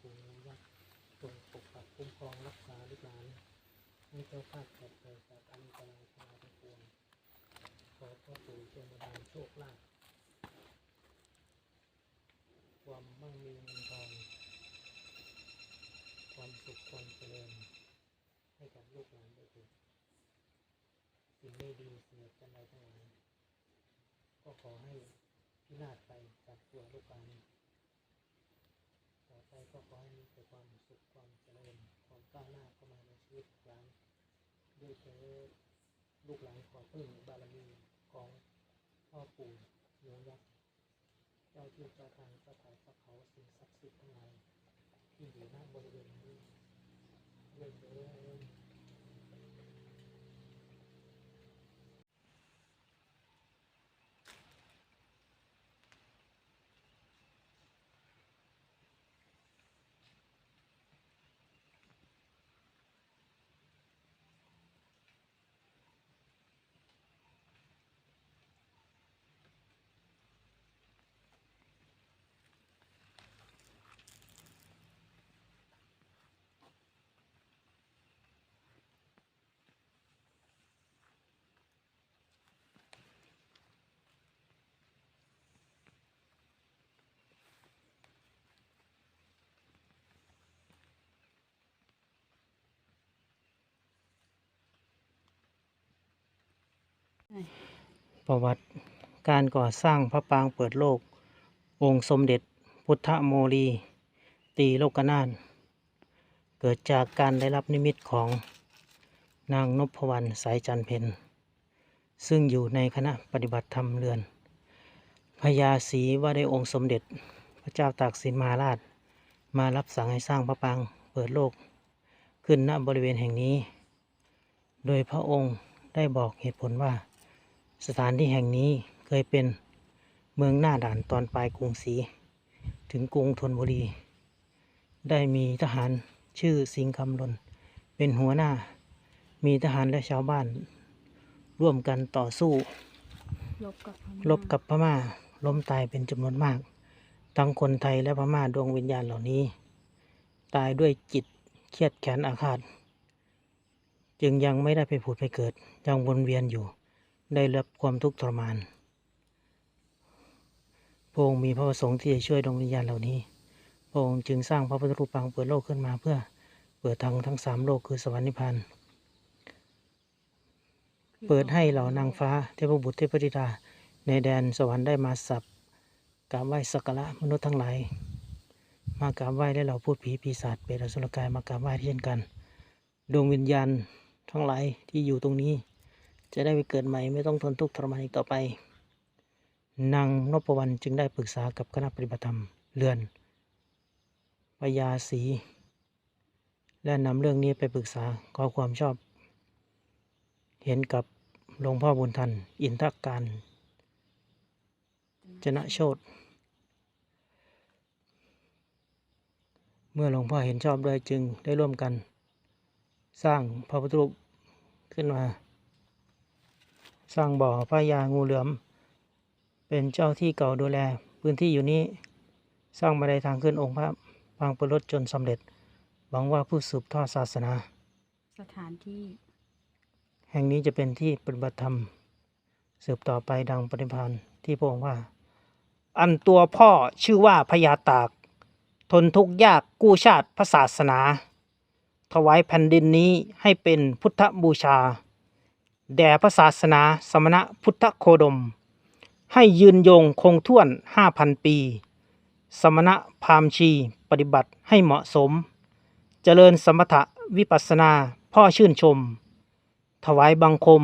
ปู่ย่ายักษ์จงปกปักคุ้มครองรักษาลูกหลานให้เจ้าภาพปลอดภัยจากอันตรายทั้งหลายทั้งปวงขอพ่อปู่จงประทานโชคลาภความมั่งมีเงินทองความสุขความเจริญให้กับลูกหลานด้วยเถิดสิ่งไม่ดีเสียกันใดทั้งหลายก็ขอให้พินาศไปจากตัวลูกหลาน ไปก็ขอให้มีแต่ความสุขความเจริญความก้าวหน้าเข้ามาในชีวิตลูกหลานด้วยเถิดลูกหลานขอพึ่งบารมีของพ่อปู่หลวงยักษ์เจ้าที่เจ้าทางเจ้าขาเจ้าเขาสิ่งศักดิ์สิทธิ์ทั้งหลายที่อยู่หน้าบริเวณนี้เลยเถิด ประวัติการก่อสร้างพระปรางเปิดโลก องค์สมเด็จพุทธโมลี ตีโลกนาถเกิดจากการได้รับนิมิตของนางนพวรรณสายจันเพนซึ่งอยู่ในคณะปฏิบัติธรรมเรือนพญาศรีว่าได้องค์สมเด็จพระเจ้าตากสินมหาราช มารับสั่งให้สร้างพระปรางเปิดโลก ขึ้นณบริเวณแห่งนี้ โดยพระองค์ได้บอกเหตุผลว่า สถานที่แห่งนี้เคยเป็นเมืองหน้าด่านตอนปลายกรุงศรีถึงกรุงธนบุรี ได้มีทหารชื่อสิงห์คำลนเป็นหัวหน้า มีทหารและชาวบ้าน ร่วมกันต่อสู้ ลบกับพม่าลบกับพม่าล้มตายเป็นจำนวนมาก ทั้งคนไทยและพม่าดวงวิญญาณเหล่านี้ ตายด้วยจิตเครียดแค้นอาฆาต จึงยังไม่ได้ไปผุดไปเกิด ยังวนเวียนอยู่ ได้รับความทุกข์ทรมานพระองค์มีพระประสงค์ที่จะช่วยดวงวิญญาณเหล่านี้พระองค์จึงสร้างพระพุทธรูปปางเปิดโลกขึ้นมาเพื่อเปิดทางทั้งสามโลกคือสวรรค์นิพพานเปิดให้เหล่านางฟ้าเทพบุตรเทพธิดา ในแดนสวรรค์ได้มาสับกราบไหว้สักการะมนุษย์ทั้งหลาย มากราบไหว้และเหล่าพูดผีปีศาจเปรตอสุรกายมากราบไหว้เช่นกัน ดวงวิญญาณทั้งหลายที่อยู่ตรงนี้ จะได้ไปเกิดใหม่ไม่ต้องทนทุกข์ทรมานอีกต่อไป นางนพวรรณจึงได้ปรึกษากับคณะปฏิบัติธรรมเรือนพญาศรีและนำเรื่องนี้ไปปรึกษาขอความชอบ เห็นกับหลวงพ่อบุญทัน อินทการชนะโชตเมื่อหลวงพ่อเห็นชอบด้วยจึงได้ร่วมกัน สร้างพระพุทธรูปขึ้นมา สร้างบ่อพระยางูเหลือม เป็นเจ้าที่เก่าดูแล พื้นที่อยู่นี้ สร้างบันไดทางขึ้นองค์พระปางเปิดรถจนสำเร็จ หวังว่าผู้สืบทอดศาสนา สถานที่ แห่งนี้จะเป็นที่ปฏิบัติธรรม สืบต่อไปดังปฏิพานที่พระองค์ว่า อันตัวพ่อชื่อว่าพญาตาก ทนทุกข์ยากกู้ชาติพระศาสนา ถวายแผ่นดินนี้ให้เป็นพุทธบูชา แด่พระศาสนาสมณะพุทธโคดม ให้ยืนยงคงท่วนห้าพันปี สมณะพามชีปฏิบัติให้เหมาะสม เจริญสมถะวิปัสสนาพ่อชื่นชม ถวายบังคม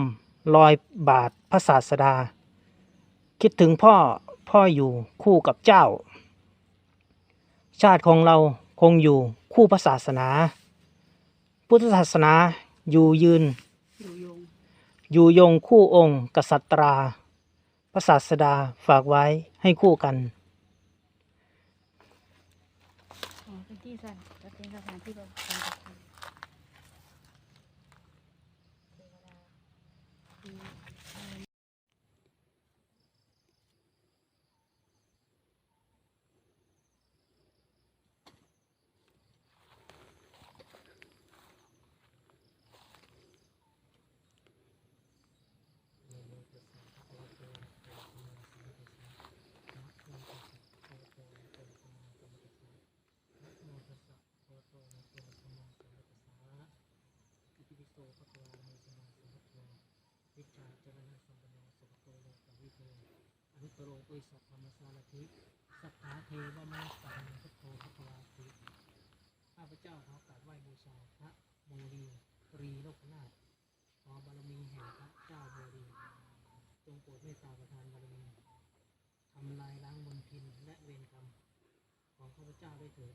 ลอยบาทพระศาสดา คิดถึงพ่อพ่ออยู่คู่กับเจ้า ชาติของเราคงอยู่คู่พระศาสนา พุทธศาสนาอยู่ยืน อยู่ยงคู่องค์ กษัตรา พระศาสดาฝากไว้ให้คู่กันอ๋อเป็นที่สั่นจะเป็นสถานที่แบบการกระทำเทวดาคืออะไร โรปุยสัพพมสารทิสัทธาเทวมนุสสานังพุทโธพระวาติข้าพเจ้าขอกราบไหว้บูชาพระโมรีรีโลกนาถขอบารมีแห่งพระเจ้าโมรีจงโปรดเมตตาประทานบารมีทำลายล้างมลทินและเวรกรรมของข้าพเจ้าด้วยเถิด